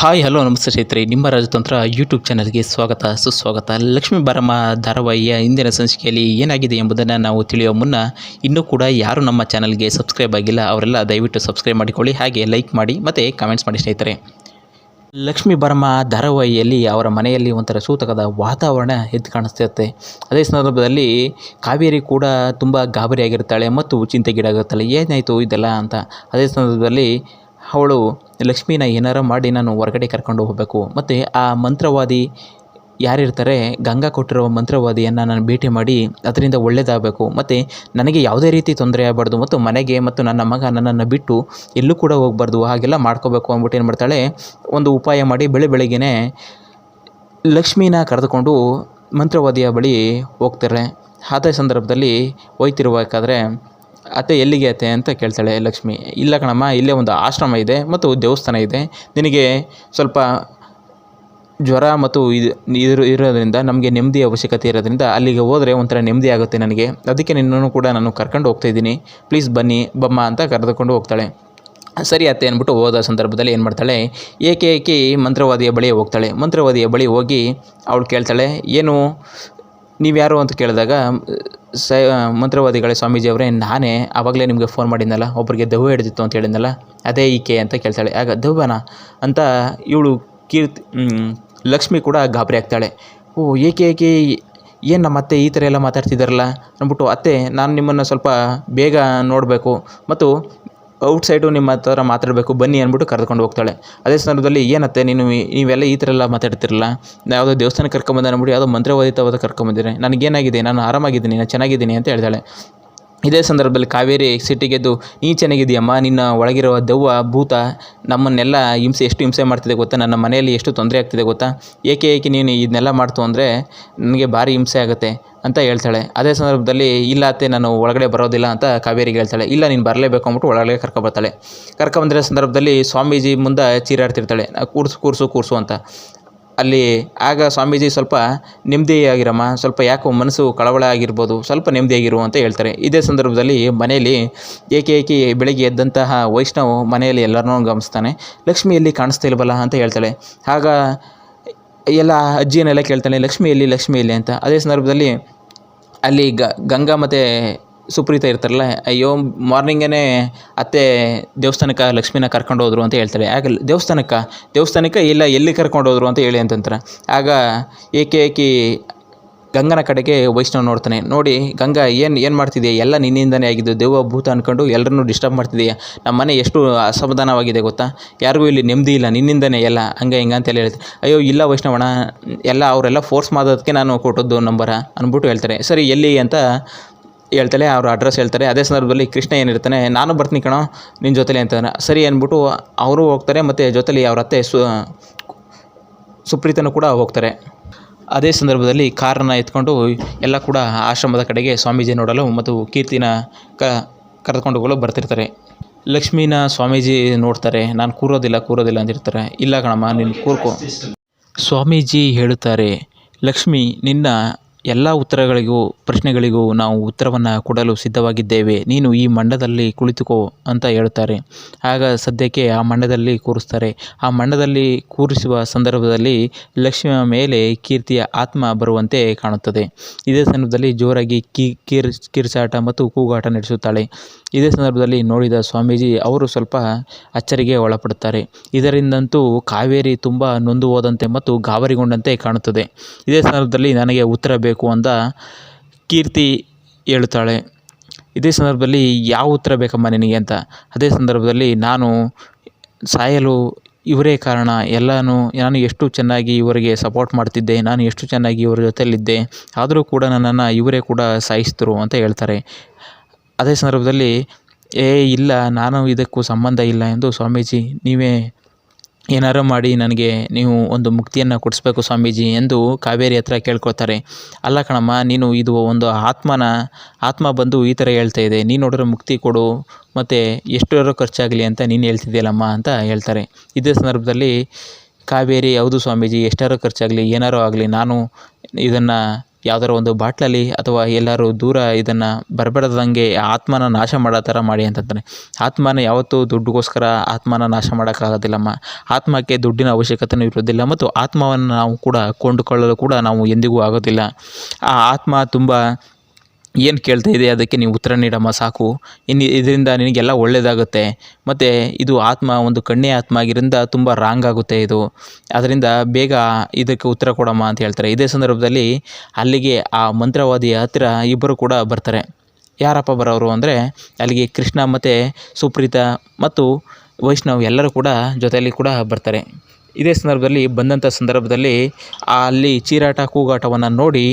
Hi, hello, ನಮಸ್ತೆ ಸ್ನೇಹಿತರೆ. ನಿಮ್ಮ ರಾಜತಂತ್ರ ಯೂಟ್ಯೂಬ್ ಚಾನಲ್ಗೆ ಸ್ವಾಗತ. ಸುಸ್ವಾಗತ. ಲಕ್ಷ್ಮೀ ಬಾರಮ್ಮ ಧಾರಾವಾಹಿಯ ಇಂದಿನ ಸಂಚಿಕೆಯಲ್ಲಿ ಏನಾಗಿದೆ ಎಂಬುದನ್ನು ನಾವು ತಿಳಿಯುವ ಮುನ್ನ ಇನ್ನೂ ಕೂಡ ಯಾರು ನಮ್ಮ ಚಾನಲ್ಗೆ ಸಬ್ಸ್ಕ್ರೈಬ್ ಆಗಿಲ್ಲ, ಅವರೆಲ್ಲ ದಯವಿಟ್ಟು ಸಬ್ಸ್ಕ್ರೈಬ್ ಮಾಡಿಕೊಳ್ಳಿ, ಹಾಗೆ ಲೈಕ್ ಮಾಡಿ, ಮತ್ತು ಕಾಮೆಂಟ್ಸ್ ಮಾಡಿ ಸ್ನೇಹಿತರೆ. ಲಕ್ಷ್ಮೀ ಬಾರಮ್ಮ ಧಾರಾವಾಹಿಯಲ್ಲಿ ಅವರ ಮನೆಯಲ್ಲಿ ಒಂಥರ ಸೂತಕದ ವಾತಾವರಣ ಎದ್ದು ಕಾಣಿಸ್ತಿರುತ್ತೆ. ಅದೇ ಸಂದರ್ಭದಲ್ಲಿ ಕಾವೇರಿ ಕೂಡ ತುಂಬ ಗಾಬರಿಯಾಗಿರ್ತಾಳೆ ಮತ್ತು ಚಿಂತೆಗೀಡಾಗಿರ್ತಾಳೆ. ಏನಾಯಿತು ಇದೆಲ್ಲ ಅಂತ. ಅದೇ ಸಂದರ್ಭದಲ್ಲಿ ಅವಳು ಲಕ್ಷ್ಮೀನ ಏನಾರ ಮಾಡಿ ನಾನು ಹೊರಗಡೆ ಕರ್ಕೊಂಡು ಹೋಗಬೇಕು. ಮತ್ತು ಆ ಮಂತ್ರವಾದಿ ಯಾರಿರ್ತಾರೆ, ಗಂಗಾ ಕೊಟ್ಟಿರೋ ಮಂತ್ರವಾದಿಯನ್ನು ನಾನು ಭೇಟಿ ಮಾಡಿ ಅದರಿಂದ ಒಳ್ಳೆಯದಾಗಬೇಕು ಮತ್ತು ನನಗೆ ಯಾವುದೇ ರೀತಿ ತೊಂದರೆ ಆಗಬಾರ್ದು ಮತ್ತು ಮನೆಗೆ ಮತ್ತು ನನ್ನ ಮಗ ನನ್ನನ್ನು ಬಿಟ್ಟು ಎಲ್ಲೂ ಕೂಡ ಹೋಗಬಾರ್ದು, ಹಾಗೆಲ್ಲ ಮಾಡ್ಕೋಬೇಕು ಅಂದ್ಬಿಟ್ಟು ಏನು ಮಾಡ್ತಾಳೆ, ಒಂದು ಉಪಾಯ ಮಾಡಿ ಬೆಳೆ ಬೆಳಗ್ಗೆನೇ ಲಕ್ಷ್ಮೀನ ಕರೆದುಕೊಂಡು ಮಂತ್ರವಾದಿಯ ಬಳಿ ಹೋಗ್ತಾರೆ. ಆದ ಸಂದರ್ಭದಲ್ಲಿ ಹೋಯ್ತಿರ್ಬೇಕಾದ್ರೆ ಅತ್ತೆ ಎಲ್ಲಿಗೆ ಅತ್ತೆ ಅಂತ ಕೇಳ್ತಾಳೆ, ಲಕ್ಷ್ಮಿ. ಇಲ್ಲ ಕಣಮ್ಮ, ಇಲ್ಲೇ ಒಂದು ಆಶ್ರಮ ಇದೆ ಮತ್ತು ದೇವಸ್ಥಾನ ಇದೆ. ನಿನಗೆ ಸ್ವಲ್ಪ ಜ್ವರ ಮತ್ತು ಇದು, ಇರೋ, ಇರೋದರಿಂದ, ನಮಗೆ ನೆಮ್ಮದಿ ಅವಶ್ಯಕತೆ ಇರೋದ್ರಿಂದ ಅಲ್ಲಿಗೆ ಹೋದರೆ ಒಂಥರ ನೆಮ್ಮದಿ ಆಗುತ್ತೆ ನನಗೆ. ಅದಕ್ಕೆ ನಿನ್ನೂ ಕೂಡ ನಾನು ಕರ್ಕೊಂಡು ಹೋಗ್ತಾಯಿದ್ದೀನಿ ಪ್ಲೀಸ್ ಬನ್ನಿ, ಬಮ್ಮ ಅಂತ ಕರೆದುಕೊಂಡು ಹೋಗ್ತಾಳೆ. ಸರಿ ಅತ್ತೆ ಅಂದ್ಬಿಟ್ಟು ಹೋದ ಸಂದರ್ಭದಲ್ಲಿ ಏನು ಮಾಡ್ತಾಳೆ, ಏಕೆ ಏಕೆ ಮಂತ್ರವಾದಿಯ ಬಳಿ ಹೋಗ್ತಾಳೆ? ಮಂತ್ರವಾದಿಯ ಬಳಿ ಹೋಗಿ ಅವಳು ಕೇಳ್ತಾಳೆ, ಏನು ನೀವ್ಯಾರು ಅಂತ ಕೇಳಿದಾಗ, ಸ ಮಂತ್ರವಾದಿಗಳೇ ಸ್ವಾಮೀಜಿ ಅವರೇ ನಾನೇ ಆವಾಗಲೇ ನಿಮಗೆ ಫೋನ್ ಮಾಡಿದ್ನಲ್ಲ ಒಬ್ಬರಿಗೆ ದೆವ್ವ ಹಿಡಿದಿತ್ತು ಅಂತ ಹೇಳಿದ್ನಲ್ಲ, ಅದೇ ಈಕೆ ಅಂತ ಕೇಳ್ತಾಳೆ. ಆಗ, ದೆವ್ವನ ಅಂತ ಇವಳು ಕೀರ್ತಿ ಲಕ್ಷ್ಮಿ ಕೂಡ ಗಾಬರಿ ಆಗ್ತಾಳೆ. ಓ, ಏಕೆ ಏಕೆ, ಏನು ನಮ್ಮ ಅತ್ತೆ ಈ ಥರ ಎಲ್ಲ ಮಾತಾಡ್ತಿದ್ದಾರಲ್ಲ ಅಂದ್ಬಿಟ್ಟು, ಅತ್ತೆ, ನಾನು ನಿಮ್ಮನ್ನು ಸ್ವಲ್ಪ ಬೇಗ ನೋಡಬೇಕು. ಮತ್ತು ಔಟ್ಸೈಡು ನಿಮ್ಮ ಹತ್ರ ಮಾತಾಡಬೇಕು, ಬನ್ನಿ ಅಂದ್ಬಿಟ್ಟು ಕರೆದುಕೊಂಡು ಹೋಗ್ತಾಳೆ. ಅದೇ ಸಂದರ್ಭದಲ್ಲಿ ಏನತ್ತೆ, ನೀನು ನೀವೆಲ್ಲ ಈ ಥರ ಎಲ್ಲ ಮಾತಾಡ್ತಿರಲ್ಲ? ಯಾವುದೋ ದೇವಸ್ಥಾನಕ್ಕೆ ಕರ್ಕೊಂಬಂದ ಅಂದ್ಬಿಟ್ಟು ಯಾವುದೋ ಮಂತ್ರವಾದಿತವಾದ ಕರ್ಕೊಂಬಂದಿರಿ ನನಗೇನಾಗಿದೆ? ನಾನು ಆರಾಮಾಗಿದ್ದೀನಿ, ನಾನು ಚೆನ್ನಾಗಿದ್ದೀನಿ ಅಂತ ಹೇಳ್ತಾಳೆ. ಇದೇ ಸಂದರ್ಭದಲ್ಲಿ ಕಾವೇರಿ ಸಿಟ್ಟಿಗೆದ್ದು ನೀ ಚೆನ್ನಾಗಿದೆಯಮ್ಮ ನಿನ್ನ ಒಳಗಿರುವ ದೆವ್ವ ಭೂತ ನಮ್ಮನ್ನೆಲ್ಲ ಹಿಂಸೆ, ಎಷ್ಟು ಹಿಂಸೆ ಮಾಡ್ತಿದೆ ಗೊತ್ತಾ? ನನ್ನ ಮನೆಯಲ್ಲಿ ಎಷ್ಟು ತೊಂದರೆ ಆಗ್ತಿದೆ ಗೊತ್ತಾ? ಏಕೆ ಏಕೆ ನೀನು ಇದನ್ನೆಲ್ಲ ಮಾಡ್ತು ಅಂದರೆ ನನಗೆ ಭಾರಿ ಹಿಂಸೆ ಆಗುತ್ತೆ ಅಂತ ಹೇಳ್ತಾಳೆ. ಅದೇ ಸಂದರ್ಭದಲ್ಲಿ, ಇಲ್ಲ ಅತ್ತೆ, ನಾನು ಒಳಗಡೆ ಬರೋದಿಲ್ಲ ಅಂತ ಕಾವೇರಿಗೆ ಹೇಳ್ತಾಳೆ. ಇಲ್ಲ, ನೀನು ಬರಲೇಬೇಕು ಅಂದ್ಬಿಟ್ಟು ಒಳಗಡೆ ಕರ್ಕೊಬರ್ತಾಳೆ ಕರ್ಕೊಂಬಂದಿರೋ ಸಂದರ್ಭದಲ್ಲಿ ಸ್ವಾಮೀಜಿ ಮುಂದೆ ಚೀರಾಡ್ತಿರ್ತಾಳೆ. ಕೂರ್ಸು ಕೂರ್ಸು ಕೂರ್ಸು ಅಂತ. ಅಲ್ಲಿ ಆಗ ಸ್ವಾಮೀಜಿ ಸ್ವಲ್ಪ ನೆಮ್ಮದಿಯಾಗಿರಮ್ಮ, ಸ್ವಲ್ಪ ಯಾಕೋ ಮನಸ್ಸು ಕಳವಳ ಆಗಿರ್ಬೋದು ಸ್ವಲ್ಪ ನೆಮ್ಮದಿಯಾಗಿರು ಅಂತ ಹೇಳ್ತಾರೆ. ಇದೇ ಸಂದರ್ಭದಲ್ಲಿ ಮನೆಯಲ್ಲಿ ಏಕೆ ಏಕೆ ಬೆಳಗ್ಗೆ ಎದ್ದಂತಹ ವೈಷ್ಣವ್ ಮನೆಯಲ್ಲಿ ಎಲ್ಲರನ್ನೂ ಗಮನಿಸ್ತಾನೆ, ಲಕ್ಷ್ಮಿ ಎಲ್ಲಿ ಕಾಣಿಸ್ತಾ ಇಲ್ವಲ್ಲ? ಅಂತ ಹೇಳ್ತಾಳೆ. ಆಗ ಎಲ್ಲ ಅಜ್ಜಿಯನ್ನೆಲ್ಲ ಕೇಳ್ತಾನೆ, ಲಕ್ಷ್ಮಿ ಎಲ್ಲಿ ಲಕ್ಷ್ಮಿ ಎಲ್ಲಿ? ಅಂತ. ಅದೇ ಸಂದರ್ಭದಲ್ಲಿ ಅಲ್ಲಿ ಗಂಗಾ ಮತ್ತು ಸುಪ್ರೀತ ಇರ್ತಾರಲ್ಲ, ಅಯ್ಯೋ ಮಾರ್ನಿಂಗೇ ಅತ್ತೆ ದೇವಸ್ಥಾನಕ್ಕೆ ಲಕ್ಷ್ಮೀನ ಕರ್ಕೊಂಡು ಹೋದರು ಅಂತ ಹೇಳ್ತಾರೆ. ಆಗ ದೇವಸ್ಥಾನಕ್ಕೆ? ದೇವಸ್ಥಾನಕ್ಕೆ ಇಲ್ಲ, ಎಲ್ಲಿ ಕರ್ಕೊಂಡು ಹೋದರು ಅಂತ ಹೇಳಿ ಅಂತಂತಾರೆ. ಆಗ ಏಕೆ ಏಕೆ ಗಂಗನ ಕಡೆಗೆ ವೈಷ್ಣವ್ ನೋಡ್ತಾನೆ. ನೋಡಿ, ಗಂಗಾ, ಏನು ಏನು ಮಾಡ್ತಿದೆಯಾ? ಎಲ್ಲ ನಿನ್ನಿಂದನೇ ಆಗಿದ್ದು. ದೇವ ಭೂತ ಅಂದ್ಕೊಂಡು ಎಲ್ಲರನ್ನೂ ಡಿಸ್ಟರ್ಬ್ ಮಾಡ್ತಿದೆಯಾ? ನಮ್ಮ ಮನೆ ಎಷ್ಟು ಅಸಮಾಧಾನವಾಗಿದೆ ಗೊತ್ತಾ? ಯಾರಿಗೂ ಇಲ್ಲಿ ನೆಮ್ಮದಿ ಇಲ್ಲ, ನಿನ್ನಿಂದನೇ ಎಲ್ಲ, ಹಂಗೆ ಹಿಂಗೆ ಅಂತೆಲ್ಲ ಹೇಳ್ತಾರೆ ಅಯ್ಯೋ, ಇಲ್ಲ ವೈಷ್ಣವಣ ಎಲ್ಲ ಅವರೆಲ್ಲ ಫೋರ್ಸ್ ಮಾಡೋದಕ್ಕೆ ನಾನು ಕೊಟ್ಟದ್ದು ನಂಬರ ಅಂದ್ಬಿಟ್ಟು ಹೇಳ್ತಾರೆ. ಸರಿ, ಎಲ್ಲಿ ಅಂತ ಹೇಳ್ತಾಳೆ, ಅವ್ರ ಅಡ್ರೆಸ್ ಹೇಳ್ತಾರೆ. ಅದೇ ಸಂದರ್ಭದಲ್ಲಿ ಕೃಷ್ಣ ಏನಿರ್ತಾನೆ, ನಾನು ಬರ್ತೀನಿ ಕಣೋ ನಿನ್ನ ಜೊತೆಲಿ ಅಂತಾನೆ. ಸರಿ ಅಂದ್ಬಿಟ್ಟು ಅವರು ಹೋಗ್ತಾರೆ, ಮತ್ತು ಜೊತೆಲಿ ಅವ್ರ ಅತ್ತೆ ಸು, ಸುಪ್ರೀತನು ಕೂಡ ಹೋಗ್ತಾರೆ. ಅದೇ ಸಂದರ್ಭದಲ್ಲಿ ಕಾರನ್ನು ಎತ್ಕೊಂಡು ಎಲ್ಲ ಕೂಡ ಆಶ್ರಮದ ಕಡೆಗೆ ಸ್ವಾಮೀಜಿ ನೋಡಲು ಮತ್ತು ಕೀರ್ತಿನ ಕ, ಕರೆದುಕೊಂಡು ಹೋಗಲು ಬರ್ತಿರ್ತಾರೆ. ಲಕ್ಷ್ಮೀನ ಸ್ವಾಮೀಜಿ ನೋಡ್ತಾರೆ, ನಾನು ಕೂರೋದಿಲ್ಲ ಕೂರೋದಿಲ್ಲ ಅಂದಿರ್ತಾರೆ ಇಲ್ಲ ಕಣಮ್ಮ, ನೀನು ಕೂರ್ಕೋ. ಸ್ವಾಮೀಜಿ ಹೇಳುತ್ತಾರೆ, ಲಕ್ಷ್ಮಿ, ನಿನ್ನ ಎಲ್ಲ ಉತ್ತರಗಳಿಗೂ, ಪ್ರಶ್ನೆಗಳಿಗೂ ನಾವು ಉತ್ತರವನ್ನು ಕೊಡಲು ಸಿದ್ಧವಾಗಿದ್ದೇವೆ. ನೀನು ಈ ಮಂಡದಲ್ಲಿ ಕುಳಿತುಕೋ ಅಂತ ಹೇಳುತ್ತಾರೆ. ಆಗ ಸದ್ಯಕ್ಕೆ ಆ ಮಂಡದಲ್ಲಿ ಕೂರಿಸ್ತಾರೆ. ಆ ಮಂಡದಲ್ಲಿ ಕೂರಿಸುವ ಸಂದರ್ಭದಲ್ಲಿ ಲಕ್ಷ್ಮಿಯ ಮೇಲೆ ಕೀರ್ತಿಯ ಆತ್ಮ ಬರುವಂತೆ ಕಾಣುತ್ತದೆ. ಇದೇ ಸಂದರ್ಭದಲ್ಲಿ ಜೋರಾಗಿ ಕಿ, ಕಿರ್, ಕಿರ್ಚಾಟ ಮತ್ತು ಕೂಗಾಟ ನಡೆಸುತ್ತಾಳೆ. ಇದೇ ಸಂದರ್ಭದಲ್ಲಿ ನೋಡಿದ ಸ್ವಾಮೀಜಿ ಅವರು ಸ್ವಲ್ಪ ಅಚ್ಚರಿಗೆ ಒಳಪಡುತ್ತಾರೆ. ಇದರಿಂದಂತೂ ಕಾವೇರಿ ತುಂಬ ನೊಂದು ಹೋದಂತೆ ಮತ್ತು ಗಾಬರಿಗೊಂಡಂತೆ ಕಾಣುತ್ತದೆ. ಇದೇ ಸಂದರ್ಭದಲ್ಲಿ ನನಗೆ ಉತ್ತರ ಬೇಕು ಅಂತ ಕೀರ್ತಿ ಹೇಳುತ್ತಾಳೆ. ಇದೇ ಸಂದರ್ಭದಲ್ಲಿ ಯಾವ ಉತ್ತರ ಬೇಕಮ್ಮ ನಿನಗೆ ಅಂತ. ಅದೇ ಸಂದರ್ಭದಲ್ಲಿ ನಾನು ಸಾಯಲು ಇವರೇ ಕಾರಣ. ಎಲ್ಲನೂ ನಾನು ಎಷ್ಟು ಚೆನ್ನಾಗಿ ಇವರಿಗೆ ಸಪೋರ್ಟ್ ಮಾಡ್ತಿದ್ದೆ, ನಾನು ಎಷ್ಟು ಚೆನ್ನಾಗಿ ಇವರ ಜೊತೆಯಲ್ಲಿದ್ದೆ. ಆದರೂ ಕೂಡ ನನ್ನನ್ನು ಇವರೇ ಕೂಡ ಸಾಯಿಸಿದ್ರು ಅಂತ ಹೇಳ್ತಾರೆ. ಅದೇ ಸಂದರ್ಭದಲ್ಲಿ, ಏ, ಇಲ್ಲ, ನಾನು ಇದಕ್ಕೂ ಸಂಬಂಧ ಇಲ್ಲ ಎಂದು ಸ್ವಾಮೀಜಿ, ನೀವೇ ಏನಾರು ಮಾಡಿ, ನನಗೆ ನೀವು ಒಂದು ಮುಕ್ತಿಯನ್ನು ಕೊಡಿಸ್ಬೇಕು ಸ್ವಾಮೀಜಿ ಎಂದು ಕಾವೇರಿ ಹತ್ರ ಕೇಳ್ಕೊಳ್ತಾರೆ. ಅಲ್ಲ ಕಣಮ್ಮ, ನೀನು ಇದು ಒಂದು ಆತ್ಮನ, ಆತ್ಮ ಬಂದು ಈ ಥರ ಹೇಳ್ತಾ ಇದೆ. ನೀನು ನೋಡಿದ್ರೆ ಮುಕ್ತಿ ಕೊಡು, ಮತ್ತು ಎಷ್ಟರ ಖರ್ಚಾಗಲಿ ಅಂತ ನೀನು ಹೇಳ್ತಿದ್ದೀಯಲ್ಲಮ್ಮ ಅಂತ ಹೇಳ್ತಾರೆ. ಇದೇ ಸಂದರ್ಭದಲ್ಲಿ ಕಾವೇರಿ, ಹೌದು ಸ್ವಾಮೀಜಿ ಎಷ್ಟಾರು ಖರ್ಚಾಗಲಿ, ಏನಾರು ಆಗಲಿ, ನಾನು ಇದನ್ನು ಯಾವ್ದಾರ ಒಂದು ಬಾಟ್ಲಲ್ಲಿ ಅಥವಾ ಎಲ್ಲರೂ ದೂರ ಇದನ್ನು ಬರಬಾರ್ದಂಗೆ ಆತ್ಮನ ನಾಶ ಮಾಡೋ ಥರ ಮಾಡಿ ಅಂತಂತಾನೆ. ಆತ್ಮನ ಯಾವತ್ತೂ ದುಡ್ಡುಗೋಸ್ಕರ ಆತ್ಮನ ನಾಶ ಮಾಡೋಕ್ಕಾಗೋದಿಲ್ಲಮ್ಮ. ಆತ್ಮಕ್ಕೆ ದುಡ್ಡಿನ ಅವಶ್ಯಕತೆಯೂ ಇರೋದಿಲ್ಲ ಮತ್ತು ಆತ್ಮವನ್ನು ನಾವು ಕೂಡ ಕೊಂಡುಕೊಳ್ಳಲು ಕೂಡ ನಾವು ಎಂದಿಗೂ ಆಗೋದಿಲ್ಲ. ಆ ಆತ್ಮ ತುಂಬ ಏನು ಕೇಳ್ತಾ ಇದೆ? ಅದಕ್ಕೆ ನೀವು ಉತ್ತರ ನೀಡಮ್ಮ, ಸಾಕು. ಇನ್ನು ಇದರಿಂದ ನಿನಗೆಲ್ಲ ಒಳ್ಳೆಯದಾಗುತ್ತೆ ಮತ್ತು ಇದು ಆತ್ಮ, ಒಂದು ಕಣ್ಣೇ ಆತ್ಮ ಆಗಿರಿಂದ ತುಂಬ ರಾಂಗ್ ಆಗುತ್ತೆ ಇದು. ಅದರಿಂದ ಬೇಗ ಇದಕ್ಕೆ ಉತ್ತರ ಕೊಡಮ್ಮ ಅಂತ ಹೇಳ್ತಾರೆ. ಇದೇ ಸಂದರ್ಭದಲ್ಲಿ ಅಲ್ಲಿಗೆ ಆ ಮಂತ್ರವಾದಿಯ ಹತ್ತಿರ ಇಬ್ಬರು ಕೂಡ ಬರ್ತಾರೆ. ಯಾರಪ್ಪ ಬರೋರು ಅಂದರೆ ಅಲ್ಲಿಗೆ ಕೃಷ್ಣ ಮತ್ತು ಸುಪ್ರೀತ ಮತ್ತು ವೈಷ್ಣವ್ ಎಲ್ಲರೂ ಕೂಡ ಜೊತೆಯಲ್ಲಿ ಕೂಡ ಬರ್ತಾರೆ. ಇದೇ ಸಂದರ್ಭದಲ್ಲಿ ಬಂದಂಥ ಸಂದರ್ಭದಲ್ಲಿ ಅಲ್ಲಿ ಚೀರಾಟ ಕೂಗಾಟವನ್ನು ನೋಡಿ